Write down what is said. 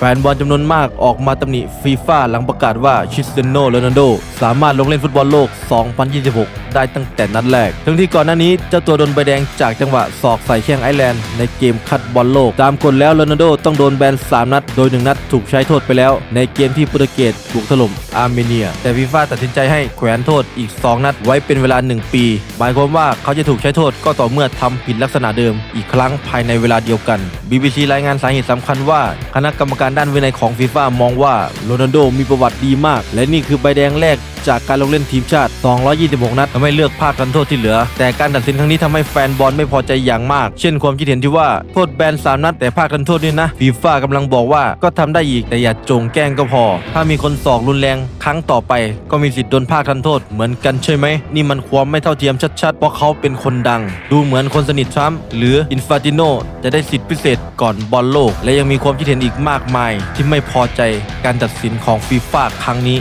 แฟนบอลจำนวนมากออกมาตำหนิฟีฟ่าหลังประกาศว่าคริสเตโนโรนัลโด สามารถลงเล่นฟุตบอลโลก 2026 ได้ตั้งแต่นัดแรก ทั้งที่ก่อนหน้านี้เจ้าตัวโดนใบแดงจากจังหวะศอกใส่แข้งไอร์แลนด์ในเกมคัดบอลโลก ตามกฎแล้วโรนัลโดต้องโดนแบน 3 นัด โดย 1 นัดถูกใช้โทษไปแล้ว ในเกมที่โปรตุเกสบุกถล่มอาร์เมเนีย แต่ฟีฟ่าตัดสินใจให้แขวนโทษอีก 2 นัดไว้เป็นเวลา 1 ปี หมายความว่าเขาจะถูกใช้โทษก็ต่อเมื่อทำผิดลักษณะเดิม อีกครั้งภายในเวลาเดียวกัน BBC รายงานสาเหตุสำคัญว่าคณะกรรมการด้านวินัยของฟีฟ่ามองว่าโรนัลโดมีประวัติดีมาก และนี่คือใบแดงแรก จากการลงเล่นทีมชาติ 226 นัดทำให้เลือกภาคกันโทษที่เหลือ แต่การตัดสินครั้งนี้ทำให้แฟนบอลไม่พอใจอย่างมาก เช่นความคิดเห็นที่ว่าโทษแบน3นัดแต่ภาคกันโทษนี่นะฟีฟ่ากำลังบอกว่าก็ทำได้อีกแต่อย่าจงแกล้งก็พอ ถ้ามีคนสอกรุนแรงครั้งต่อไป ก็มีสิทธิ์โดนภาคทันโทษเหมือนกันใช่ไหมนี่มันความไม่เท่าเทียมชัดๆเพราะเขาเป็นคนดัง ดูเหมือนคนสนิททรัมป์หรืออินฟาติโนจะได้สิทธิพิเศษก่อนบอลโลก และยังมีความคิดเห็นอีกมากมาย ที่ไม่พอใจการตัดสินของฟีฟ่าครั้งนี้